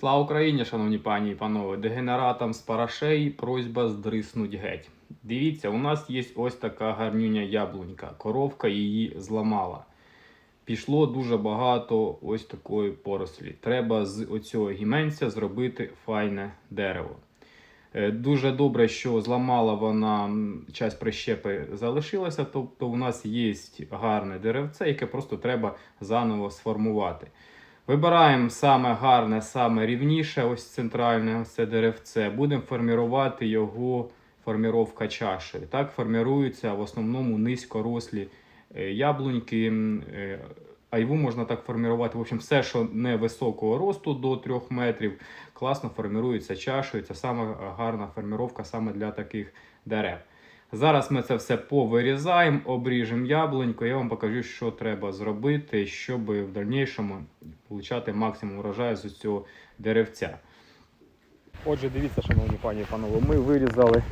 Слава Україні, шановні пані і панове. Дегенератам з парашей просьба здриснуть геть. Дивіться, у нас є ось така гарнюня яблунька. Коровка її зламала. Пішло дуже багато ось такої порослі. Треба з оцього гіменця зробити файне дерево. Е, Дуже добре, що зламала вона часть прищепи залишилася, тобто у нас є гарне деревце, яке просто треба заново сформувати. Вибираємо саме гарне, саме рівніше, ось центральне це деревце. Будемо формувати його форміровка чашею. Так форміруються в основному низькорослі е, яблуньки. е, Айву можна так формувати. В общем, все, що не високого росту до 3 метрів, класно формірується чашею. Це саме гарна форміровка саме для таких дерев. Зараз ми це все повирізаємо, обріжемо яблуньку. Я вам покажу, що треба зробити, щоб в дальнішому отримати максимум урожаю з цього деревця. Отже, дивіться, шановні пані і панове, ми вирізали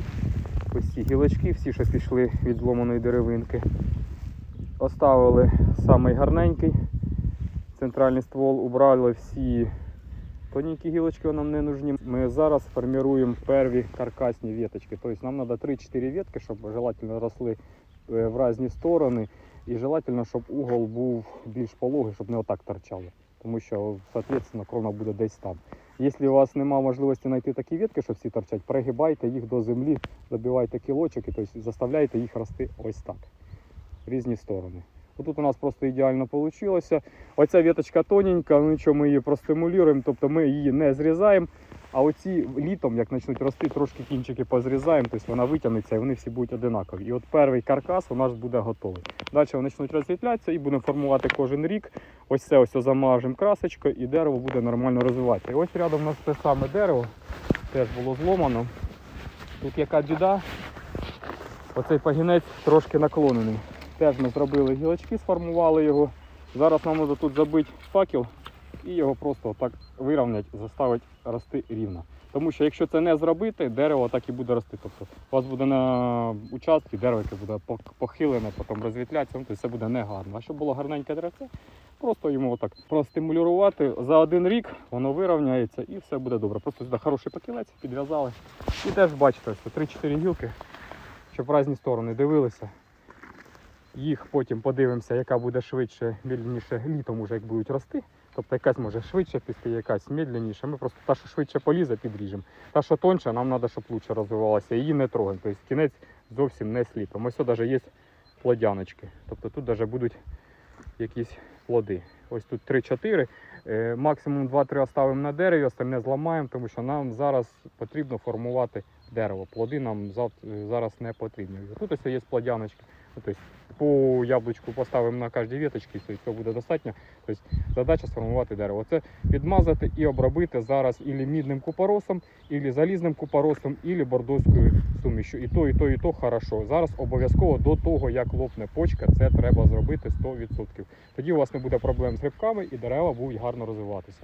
ось ці гілочки, всі, що пішли від зломаної деревинки. Оставили самий гарненький центральний ствол, убрали всі тоненькі гілочки, нам не нужні. Ми зараз формуємо перві каркасні веточки. Тобто нам треба 3-4 ветки, щоб желательно росли е, в різні сторони. І желательно, щоб угол був більш пологий, щоб не отак торчало. Тому що, соответственно, крона буде десь там. Якщо у вас немає можливості знайти такі ветки, щоб всі торчать, пригибайте їх до землі, забивайте кілочок і тобто, заставляйте їх рости ось так. В різні сторони. Отут у нас просто ідеально вийшло. Оця веточка тоненька, ну нічого, ми її простимулюємо, тобто ми її не зрізаємо. А оці літом, як почнуть рости, трошки кінчики позрізаємо, тобто вона витягнеться і вони всі будуть одинакові. І от перший каркас у нас буде готовий. Далі вони почнуть розсвітлятися і будемо формувати кожен рік. Ось це ось замажемо красочкою і дерево буде нормально розвиватися. І ось рядом у нас те саме дерево, теж було зломано. Тут яка біда, оцей пагінець трошки наклонений. Теж ми зробили гілочки, сформували його. Зараз нам треба тут забити факел і його просто так вирівняти, заставити рости рівно. Тому що якщо це не зробити, дерево так і буде рости. Тобто у вас буде на участку дерево, яке буде похилене, потім розвітлятися, ну, тобто це буде негарно. А щоб було гарненьке деревце, просто йому отак простимулювати за один рік, воно вирівняється і все буде добре. Просто сюди хороший пакілець підв'язали. І теж бачите, ось 3-4 гілки, щоб в різні сторони дивилися. Їх потім подивимося, яка буде швидше, медленніше літом, уже як будуть рости. Тобто якась може швидше піти, якась медленніше. Ми просто та, що швидше полізе, підріжемо. Та, що тоньше, нам треба, щоб лучше розвивалася. Її не трогаємо. Тобто кінець зовсім не сліпимо. Ось навіть є плодяночки. Тобто тут навіть будуть якісь плоди. Ось тут 3-4. Е, Максимум 2-3 оставимо на дереві, остальне зламаємо, тому що нам зараз потрібно формувати дерево. Плоди нам зараз не потрібні. Тут ось є плодяночки. По яблучку поставимо на кожній веточці, і цього буде достатньо. Тобто задача сформувати дерево. Це підмазати і обробити зараз ілі мідним купоросом, ілі залізним купоросом, ілі бордоською сумішю. І то, і то, і то хорошо. Зараз обов'язково до того, як лопне почка, це треба зробити 100%. Тоді у вас не буде проблем з грибками і дерева будуть гарно розвиватися.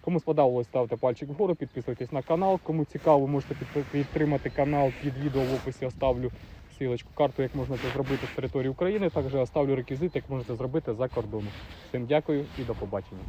Кому сподобалось, ставте пальчик вгору, підписуйтесь на канал. Кому цікаво, можете підтримати канал під відео в описі оставлю силочку, карту, як можна це зробити з території України. Також оставлю реквізити, як можна це зробити за кордоном. Всім дякую і до побачення.